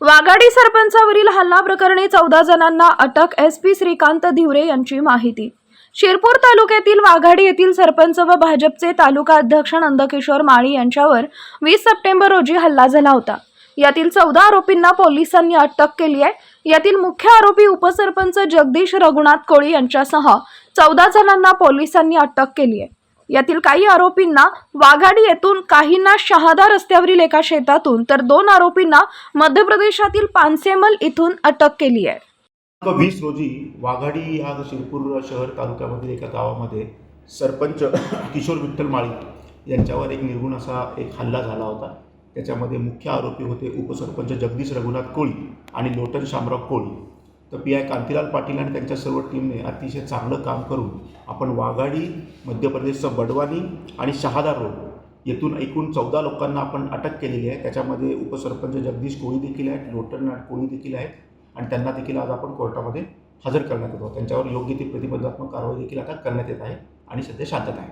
वाघाडी सरपंचावरील हल्ला प्रकरणी चौदा जणांना अटक एस पी श्रीकांत धिवरे यांची माहिती. शिरपूर तालुक्यातील वाघाडी येथील सरपंच व भाजपचे तालुका अध्यक्ष नंदकिशोर माळी यांच्यावर वीस सप्टेंबर रोजी हल्ला झाला होता. यातील चौदा आरोपींना पोलिसांनी अटक केली आहे. यातील मुख्य आरोपी उपसरपंच जगदीश रघुनाथ कोळी यांच्यासह चौदा जणांना पोलिसांनी अटक केली आहे. यातील काही आरोपींना वाघाडी येथून काहींना शहादा रस्त्यावरील एका शेतातून तर दोन आरोपींना मध्य प्रदेशातील पानसेमल इथून अटक केली आहे. वीस रोजी वाघाडी ह्या शिरपूर शहर तालुक्यामधील एका गावामध्ये सरपंच किशोर विठ्ठल माळी यांच्यावर एक निर्गुण असा एक हल्ला झाला होता. त्याच्यामध्ये मुख्य आरोपी होते उपसरपंच जगदीश रघुनाथ कोळी आणि लोटन शामराव कोळी. तर पी आय कांतीलाल पाटील आणि त्यांच्या सर्व टीमने अतिशय चांगलं काम करून आपण वाघाडी मध्य प्रदेशचं बडवानी आणि शहादा रोड येथून एकूण चौदा लोकांना आपण अटक केलेली आहे. त्याच्यामध्ये उपसरपंच जगदीश कोळी देखील आहेत लोटरनाथ कोळी देखील आहेत आणि त्यांना देखील आज आपण कोर्टामध्ये हजर करण्यात येतो. त्यांच्यावर योग्य ती प्रतिबंधात्मक कारवाई देखील आता करण्यात येत आहे आणि सध्या शांतता आहे.